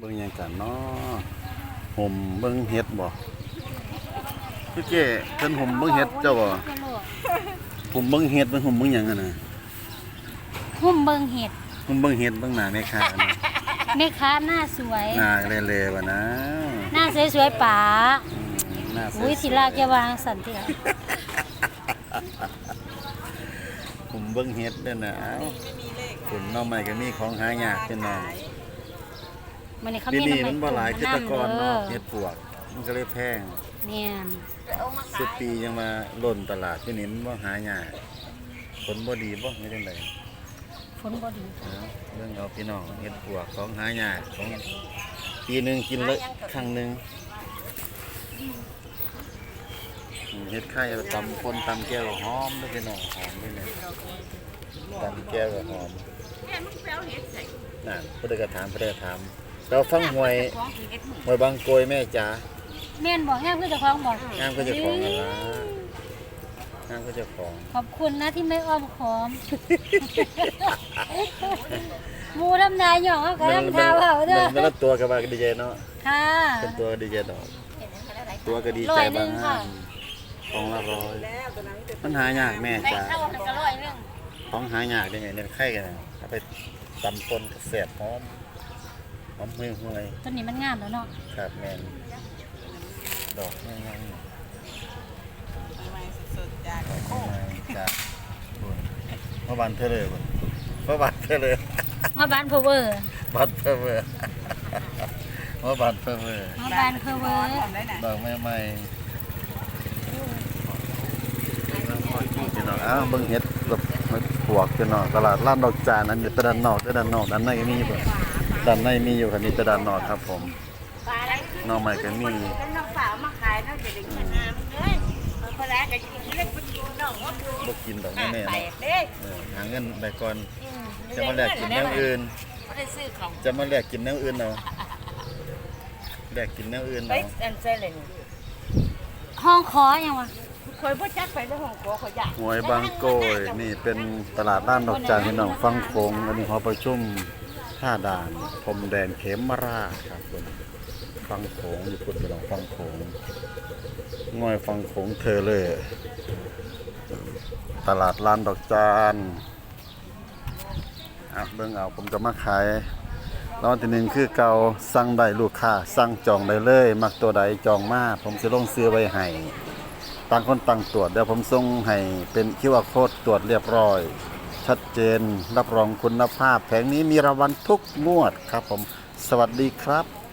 เบิ่งหยังกันเนาะห่มเบิ่งเฮ็ดบ่พี่เจ้เพิ่นห่มเบิ่งเฮ็ดเจ้าบ่ห่มเบิ่งเฮ็ดเบิ่งห่มเบิ่งหยังกันน่ะหุ้มเบิงเห็ดห่มเบิ่งเฮ็ดเบิ่งหน้าแม่ค้าอันนี้แม่ค้าหน้าสวย หน้าเละๆบ่นะหน้าสวยๆป๋าอืมหน้าสอุ้วยยสิลากจะวางสันเถอะห่มเบิ่งเฮ็ดเด้อนะเอ้าคุณน้องใหม่ก็มีของหายากพี่น้อง มันนี่เขาปีมีนี้ำมันบ่หลายคือแตะกอนเด้เนาะอเฮ็ดปวก มันก็เลยแพงเนี่ยสุดปียังมาล่นตลาดที่นี่มันบ่หายากผลบ่ดีบ่ไม่จังไดฝนบ่ดีเอาเรื่องเอาพี่น้องเฮ็ดปวกของหายากของปีหนึงกินละครั้งหนึงอืมเฮ็ดไข่เอาตำคนตำแก้วก็หอมเด้วยพี่น้องหอมด้วยเนี่ยตำแก้วก็หอมนั่นเพิ่นก็ถามเพิ่นก็ถาม เราฟังหวยหวยบางโกยแม่จ๋าแม่นบอกงามคือเจ้าของบอกงามก็เจะของนั่นล่ะงามก็เจะของ ขอบคุณนะที่ไม่อ้อมค้อมหมูลำนายหยองเอากับลำทาเผาเด้อแม่ละตัวก็ว่าก็ดีใจเนาะค่ะเป็นตัวก็ดีใจดอก ตัวก็ดีร้ใจอยหนึ่บางงงาค่ะนของละร้อยมันหายากแม่จ๋าเข้ากันก็ร้อยหนึงของหายากได้ไงเนี่ยไข่กันน่ะเอาไปตำปนกับแสบหอม หอมห่วยห่วยต้นนี้มันงามแล้วเนาะๆครับแม่นดอกง่ายๆดอกง่ายๆจากบุญเมื่อวานเธอเลยบุญเมื่อวานเธอเลยมาบ้านเพอเวอร์บัตรเพิ่มเว้ยเมื่อบัตรเพิ่มเว้ยมาบ้านเพอเวอร์ดอกไม้ใหม่พี่น้องอ้าวเบิ่งเห็ดแบบปวกพี่น้องตลาดร้านดอกจานอันนี้แตะด้านนอกแตะด้านนอกด้านในก็มีอยู่บ่ ด้านในมีอยู่ครับนี่แตะด้านนอกครับ ผมนองใหม่ก็มีน้องสาวมาขายน้องจะได้เงินงามเลยเพราะแล้วก็กินเล็กปกินน้องว่าบกินดอกแปแม่เนาะหาเงินได้ก่อนจะมาแลกกินแนวอื่นไม่ได้ซื้อของจะมาแลกกินแนวอื่นเอาะแลกกินแนวอื่นไปเอาอันเซเลนห้องคอยังวะเคยพ่จักไปแล้วของขอเขาอยากหวยบางโกยนี่เป็นตลาดด้านดอกจานพี่น้องฟังโคงอันนี้หอประชุม ท่าด่านพรมแดนเขมราชครับคุณฟังโขงอยู่พุ่นพี่น้องฟังโขงง่อยฟังโขงเธอเลย ตลาดลานดอกจานอะเบิ่งเอาผมจะมาขายรางวัลที่หนึ่งคือเกาสั่งได้ลูกค้าสั่งจองได้เลย มักตัวใดจองมาผมจะลงซื้อไว้ให้ต่างคนต่างตรวจเดี๋ยวผมส่งให้เป็นคิวอาโค้ดตรวจเรียบร้อย ชัดเจน รับรองคุณภาพ แผงนี้มีรางวัลทุกงวดครับผม สวัสดีครับ